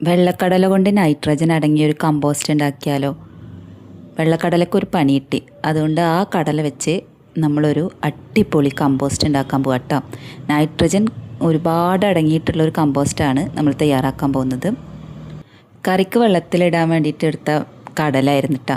വെള്ളക്കടല കൊണ്ട് നൈട്രജൻ അടങ്ങിയ ഒരു കമ്പോസ്റ്റ് ഉണ്ടാക്കിയാലോ? വെള്ളക്കടലയ്ക്ക് ഒരു പണി കിട്ടി. അതുകൊണ്ട് ആ കടല വെച്ച് നമ്മളൊരു അടിപൊളി കമ്പോസ്റ്റ് ഉണ്ടാക്കാൻ പോകാം കേട്ടോ നൈട്രജൻ ഒരുപാട് അടങ്ങിയിട്ടുള്ള ഒരു കമ്പോസ്റ്റാണ് നമ്മൾ തയ്യാറാക്കാൻ പോകുന്നത്. കറിക്ക് വെള്ളത്തിലിടാൻ വേണ്ടിയിട്ട് എടുത്ത കടലായിരുന്നു കേട്ടോ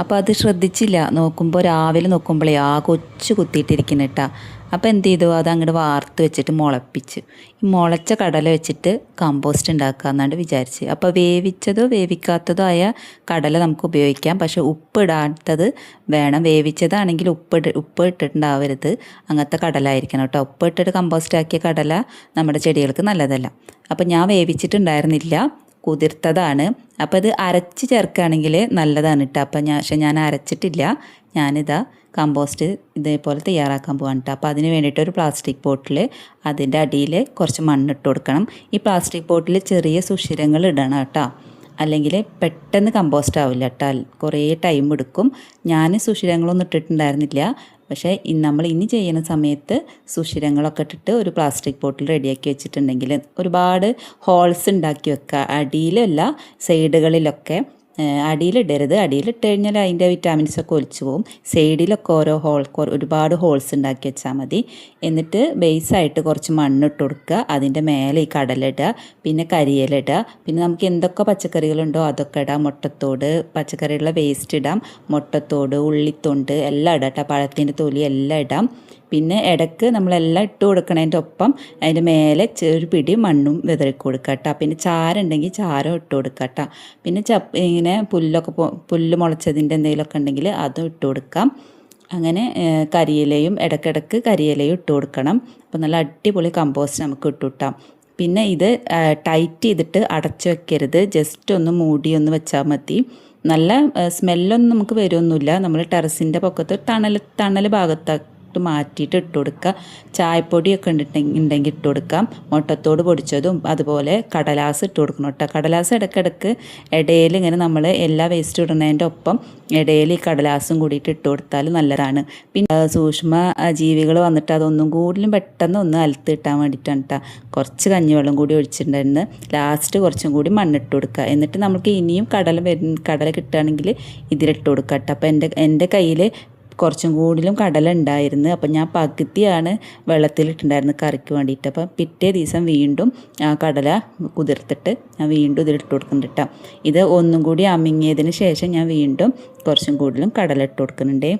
അപ്പോൾ അത് ശ്രദ്ധിച്ചില്ല. നോക്കുമ്പോൾ രാവിലെ നോക്കുമ്പോഴേ ആ കൊച്ചു കുത്തിയിട്ടിരിക്കുന്നു കേട്ടോ അപ്പോൾ എന്ത് ചെയ്തു? അത് അങ്ങോട്ട് വെച്ചിട്ട് മുളപ്പിച്ച്. ഈ മുളച്ച കടല വെച്ചിട്ട് കമ്പോസ്റ്റ് ഉണ്ടാക്കുക എന്നാണ്ട് വിചാരിച്ച്. അപ്പോൾ വേവിച്ചതോ വേവിക്കാത്തതോ ആയ കടല നമുക്ക് ഉപയോഗിക്കാം. പക്ഷേ ഉപ്പ് ഇടാത്തത് വേണം. വേവിച്ചതാണെങ്കിൽ ഉപ്പ് ഇട്ട് ഉപ്പ് ഇട്ടിട്ടുണ്ടാവരുത് അങ്ങനത്തെ കടലായിരിക്കണം കേട്ടോ. ഉപ്പ് ഇട്ടിട്ട് കമ്പോസ്റ്റ് ആക്കിയ കടല നമ്മുടെ ചെടികൾക്ക് നല്ലതല്ല. അപ്പോൾ ഞാൻ വേവിച്ചിട്ടുണ്ടായിരുന്നില്ല. കുതിർത്തതാണ്. അപ്പോൾ ഇത് അരച്ച് ചേർക്കുകയാണെങ്കിൽ നല്ലതാണ് കേട്ടോ അപ്പോൾ ഞാൻ പക്ഷെ ഞാൻ അരച്ചിട്ടില്ല. ഞാനിതാ കമ്പോസ്റ്റ് ഇതേപോലെ തയ്യാറാക്കാൻ പോകാൻ കേട്ടോ അപ്പോൾ അതിന് വേണ്ടിയിട്ട് ഒരു പ്ലാസ്റ്റിക് ബോട്ടിൽ അതിന്റെ അടിയിൽ കുറച്ച് മണ്ണിട്ട് കൊടുക്കണം. ഈ പ്ലാസ്റ്റിക് ബോട്ടിൽ ചെറിയ സുഷിരങ്ങൾ ഇടണം കേട്ടോ അല്ലെങ്കിൽ പെട്ടെന്ന് കമ്പോസ്റ്റ് ആവില്ല കേട്ടോ കുറേ ടൈം എടുക്കും. ഞാൻ സുഷിരങ്ങളൊന്നും ഇട്ടിട്ടുണ്ടായിരുന്നില്ല. പക്ഷേ നമ്മൾ ഇനി ചെയ്യുന്ന സമയത്ത് സുഷിരങ്ങളൊക്കെ ഇട്ടിട്ട് ഒരു പ്ലാസ്റ്റിക് ബോട്ടിൽ റെഡിയാക്കി വെച്ചിട്ടുണ്ടെങ്കിൽ ഒരുപാട് ഹോൾസ് ഉണ്ടാക്കി വെക്കുക. അടിയിലല്ല സൈഡുകളിലൊക്കെ അടിയിലിടരുത്. അടിയിലിട്ട് കഴിഞ്ഞാൽ അതിന്റെ വിറ്റാമിൻസ് ഒക്കെ ഒലിച്ചു പോകും. സൈഡിലൊക്കെ ഓരോ ഹോൾ ഒരുപാട് ഹോൾസ് ഉണ്ടാക്കി വെച്ചാൽ മതി. എന്നിട്ട് ബേസായിട്ട് കുറച്ച് മണ്ണിട്ട് കൊടുക്കുക. അതിന്റെ മേലെ ഈ കടലിടുക പിന്നെ കരിയിലിടുക പിന്നെ നമുക്ക് എന്തൊക്കെ പച്ചക്കറികളുണ്ടോ അതൊക്കെ ഇടാം. മുട്ടത്തോട് പച്ചക്കറികളുടെ വേസ്റ്റ് ഇടാം. മുട്ടത്തോട് ഉള്ളിത്തൊണ്ട് എല്ലാം ഇടാം കേട്ടോ പഴത്തിന്റെ തൊലി എല്ലാം ഇടാം. പിന്നെ ഇടയ്ക്ക് നമ്മളെല്ലാം ഇട്ട് കൊടുക്കണതിന്റെ ഒപ്പം അതിന്റെ മേലെ ഒരു പിടി മണ്ണും വിതറി കൊടുക്കുക കേട്ടോ. പിന്നെ ചാരമുണ്ടെങ്കിൽ ചാരം ഇട്ട് കൊടുക്കുക കേട്ടോ. പിന്നെ ചപ്പ് ഇങ്ങനെ പുല്ലൊക്കെ പുല്ല് മുളച്ചതിന്റെ എന്തെങ്കിലുമൊക്കെ ഉണ്ടെങ്കിൽ അതും ഇട്ട് കൊടുക്കാം. അങ്ങനെ കരിയിലയും ഇടയ്ക്കിടയ്ക്ക് കരിയിലയും ഇട്ട് കൊടുക്കണം. അപ്പോൾ നല്ല അടിപൊളി കമ്പോസ്റ്റ് നമുക്ക് ഇട്ടുവിട്ടാം പിന്നെ ഇത് ടൈറ്റ് ചെയ്തിട്ട് അടച്ചു വെക്കരുത്. ജസ്റ്റ് ഒന്ന് മൂടി ഒന്ന് വെച്ചാൽ മതി. നല്ല സ്മെല്ലൊന്നും നമുക്ക് വരുമൊന്നുമില്ല. നമ്മൾ ടെറസിന്റെ പൊക്കത്ത് തണൽ തണൽ ഭാഗത്ത് ഇട്ട് മാറ്റിയിട്ട് ഇട്ട് കൊടുക്കുക. ചായപ്പൊടിയൊക്കെ ഉണ്ടെങ്കിൽ ഇട്ട് കൊടുക്കാം മുട്ടത്തോട് പൊടിച്ചതും അതുപോലെ കടലാസ് ഇട്ട് കൊടുക്കണം കേട്ടോ. കടലാസ് ഇടയ്ക്കിടയ്ക്ക് ഇടയിൽ ഇങ്ങനെ നമ്മൾ എല്ലാ വേസ്റ്റ് ഇടുന്നതിന്റെ ഒപ്പം ഇടയിൽ ഈ കടലാസും കൂടിയിട്ട് ഇട്ട് കൊടുത്താൽ നല്ലതാണ്. പിന്നെ സൂക്ഷ്മ ജീവികൾ വന്നിട്ട് അതൊന്നും കൂടുതലും പെട്ടെന്ന് ഒന്ന് അലത്ത് കിട്ടാൻ വേണ്ടിയിട്ടാണ് കേട്ടോ. കുറച്ച് കഞ്ഞിവെള്ളം കൂടി ഒഴിച്ചിട്ടുണ്ടായിരുന്നു. ലാസ്റ്റ് കുറച്ചും കൂടി മണ്ണിട്ട് കൊടുക്കുക. എന്നിട്ട് നമുക്ക് ഇനിയും കടല കടല കിട്ടുകയാണെങ്കിൽ ഇതിലിട്ട് കൊടുക്കുക കേട്ടോ. അപ്പോൾ എന്റെ എന്റെ കയ്യിൽ കുറച്ചും കൂടുതലും കടല ഉണ്ടായിരുന്നു അപ്പം ഞാൻ പകുതിയാണ് വെള്ളത്തിലിട്ടുണ്ടായിരുന്നു കറിക്ക് വേണ്ടിയിട്ട്. അപ്പം പിറ്റേ ദിവസം വീണ്ടും ആ കടല കുതിർത്തിട്ട് ഞാൻ വീണ്ടും ഇതിലിട്ട് കൊടുക്കുന്നുണ്ട് കേട്ടോ ഇത് ഒന്നും കൂടി അമിങ്ങിയതിന് ശേഷം ഞാൻ വീണ്ടും കുറച്ചും കൂടുതലും കടല ഇട്ട് കൊടുക്കുന്നുണ്ടേ.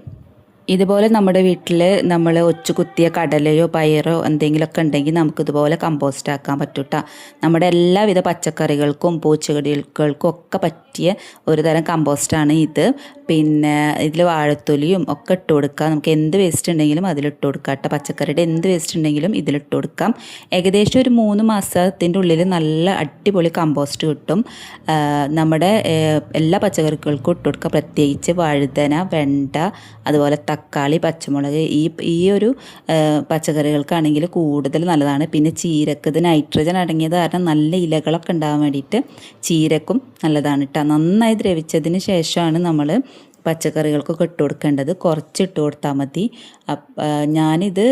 ഇതുപോലെ നമ്മുടെ വീട്ടിൽ നമ്മൾ ഒച്ചു കുത്തിയ കടലയോ പയറോ എന്തെങ്കിലുമൊക്കെ ഉണ്ടെങ്കിൽ നമുക്കിതുപോലെ കമ്പോസ്റ്റ് ആക്കാൻ പറ്റൂട്ടാ നമ്മുടെ എല്ലാവിധ പച്ചക്കറികൾക്കും പൂച്ചെടികൾക്കും ഒക്കെ പറ്റിയ ഒരു തരം കമ്പോസ്റ്റാണ് ഇത്. പിന്നെ ഇതിൽ വാഴത്തൊലിയും ഒക്കെ ഇട്ട് കൊടുക്കാം. നമുക്ക് എന്ത് വേസ്റ്റ് ഉണ്ടെങ്കിലും അതിലിട്ട് കൊടുക്കാം കേട്ടോ പച്ചക്കറിയുടെ എന്ത് വേസ്റ്റ് ഉണ്ടെങ്കിലും ഇതിലിട്ട് കൊടുക്കാം. ഏകദേശം ഒരു മൂന്ന് മാസത്തിന്റെ ഉള്ളിൽ നല്ല അടിപൊളി കമ്പോസ്റ്റ് കിട്ടും. നമ്മുടെ എല്ലാ പച്ചക്കറികൾക്കും ഇട്ട് കൊടുക്കുക പ്രത്യേകിച്ച് വഴുതന വെണ്ട അതുപോലെ പച്ചമുളക് ഈ ഈ ഒരു പച്ചക്കറികൾക്കാണെങ്കിൽ കൂടുതൽ നല്ലതാണ്. പിന്നെ ചീരക്ക് ഇത് നൈട്രജൻ അടങ്ങിയത് കാരണം നല്ല ഇലകളൊക്കെ ഉണ്ടാകാൻ വേണ്ടിയിട്ട് ചീരക്കും നല്ലതാണ് കേട്ടോ നന്നായി ദ്രവിച്ചതിന് ശേഷമാണ് നമ്മൾ പച്ചക്കറികൾക്കൊക്കെ ഇട്ട് കൊടുക്കേണ്ടത്. കുറച്ച് ഇട്ട് കൊടുത്താൽ മതി. ഞാനിത്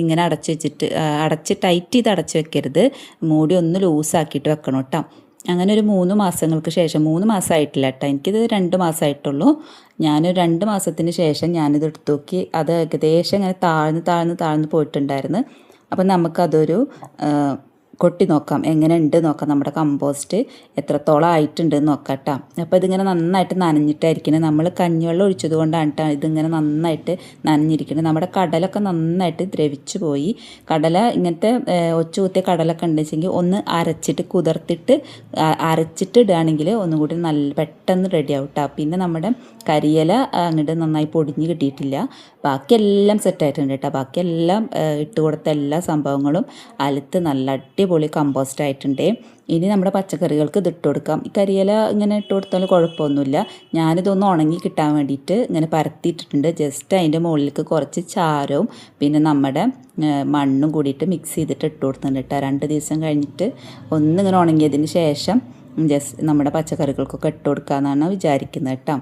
ഇങ്ങനെ അടച്ച് വെച്ചിട്ട് അടച്ച് ടൈറ്റ് ചെയ്ത് അടച്ച് വെക്കരുത്. മൂടി ഒന്ന് ലൂസാക്കിയിട്ട് വെക്കണം കേട്ടോ അങ്ങനെ ഒരു മൂന്ന് മാസങ്ങൾക്ക് ശേഷം മൂന്ന് മാസമായിട്ടില്ല കേട്ടോ. എനിക്കിത് രണ്ട് മാസമായിട്ടുള്ളൂ. ഞാൻ രണ്ട് മാസത്തിന് ശേഷം ഞാനിത് എടുത്തു നോക്കി. അത് ഏകദേശം ഇങ്ങനെ താഴ്ന്ന് താഴ്ന്ന് താഴ്ന്ന് പോയിട്ടുണ്ടായിരുന്നു. അപ്പം നമുക്കതൊരു കൊട്ടി നോക്കാം. എങ്ങനെ ഉണ്ട് നോക്കാം. നമ്മുടെ കമ്പോസ്റ്റ് എത്രത്തോളം ആയിട്ടുണ്ട് നോക്കാം കേട്ടോ അപ്പോൾ ഇതിങ്ങനെ നന്നായിട്ട് നനഞ്ഞിട്ടായിരിക്കണം. നമ്മൾ കഞ്ഞിവെള്ളം ഒഴിച്ചത് കൊണ്ടാണ് കേട്ടോ ഇതിങ്ങനെ നന്നായിട്ട് നനഞ്ഞിരിക്കുന്നത് നമ്മുടെ കടലൊക്കെ നന്നായിട്ട് ദ്രവിച്ചു പോയി. കടല ഇങ്ങനത്തെ ഒച്ചുകുത്തിയ കടലൊക്കെ ഉണ്ടെച്ചെങ്കിൽ ഒന്ന് അരച്ചിട്ട് കുതിർത്തിട്ട് അരച്ചിട്ട് ഇടുകയാണെങ്കിൽ ഒന്നുകൂടി നല്ല പെട്ടെന്ന് റെഡി ആവും കേട്ടോ പിന്നെ നമ്മുടെ കരിയില അങ്ങോട്ട് നന്നായി പൊടിഞ്ഞ് കിട്ടിയിട്ടില്ല. ബാക്കിയെല്ലാം സെറ്റായിട്ടുണ്ട് കേട്ടോ ബാക്കിയെല്ലാം ഇട്ട് കൊടുത്ത എല്ലാ സംഭവങ്ങളും അലുത്ത് നല്ല അടിപൊളി കമ്പോസ്റ്റ് ആയിട്ടുണ്ട്. ഇനി നമ്മുടെ പച്ചക്കറികൾക്ക് ഇത് ഇട്ട് കൊടുക്കാം. ഈ കരിയില ഇങ്ങനെ ഇട്ട് കൊടുത്താൽ കുഴപ്പമൊന്നുമില്ല. ഞാനിതൊന്ന് ഉണങ്ങി കിട്ടാൻ വേണ്ടിയിട്ട് ഇങ്ങനെ പരത്തിയിട്ടിട്ടുണ്ട്. ജസ്റ്റ് അതിന്റെ മുകളിലേക്ക് കുറച്ച് ചാരവും പിന്നെ നമ്മുടെ മണ്ണും കൂടിയിട്ട് മിക്സ് ചെയ്തിട്ട് ഇട്ട് കൊടുത്തിട്ടുണ്ട് കേട്ടോ രണ്ട് ദിവസം കഴിഞ്ഞിട്ട് ഒന്നിങ്ങനെ ഉണങ്ങിയതിന് ശേഷം ജസ്റ്റ് നമ്മുടെ പച്ചക്കറികൾക്കൊക്കെ ഇട്ട് കൊടുക്കാമെന്നാണ് വിചാരിക്കുന്നത് കേട്ടോ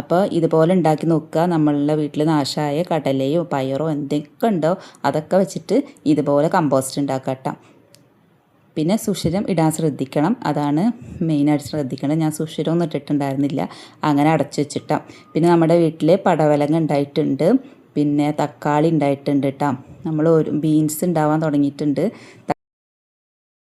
അപ്പോൾ ഇതുപോലെ ഉണ്ടാക്കി നോക്കുക. നമ്മളുടെ വീട്ടിൽ നാശമായ കടലയോ പയറോ എന്തൊക്കെ ഉണ്ടോ അതൊക്കെ വെച്ചിട്ട് ഇതുപോലെ കമ്പോസ്റ്റ് ഉണ്ടാക്കാം കേട്ടോ പിന്നെ സുഷിരം ഇടാൻ ശ്രദ്ധിക്കണം. അതാണ് മെയിനായിട്ട് ശ്രദ്ധിക്കണം ഞാൻ സുഷിരം ഒന്നും ഇട്ടിട്ടുണ്ടായിരുന്നില്ല. അങ്ങനെ അടച്ചു വെച്ചിട്ടാം. പിന്നെ നമ്മുടെ വീട്ടിൽ പടവലങ്ങ ഉണ്ടായിട്ടുണ്ട്. പിന്നെ തക്കാളി ഉണ്ടായിട്ടുണ്ട് കേട്ടോ നമ്മൾ ഒരു ബീൻസ് ഉണ്ടാവാൻ തുടങ്ങിയിട്ടുണ്ട്.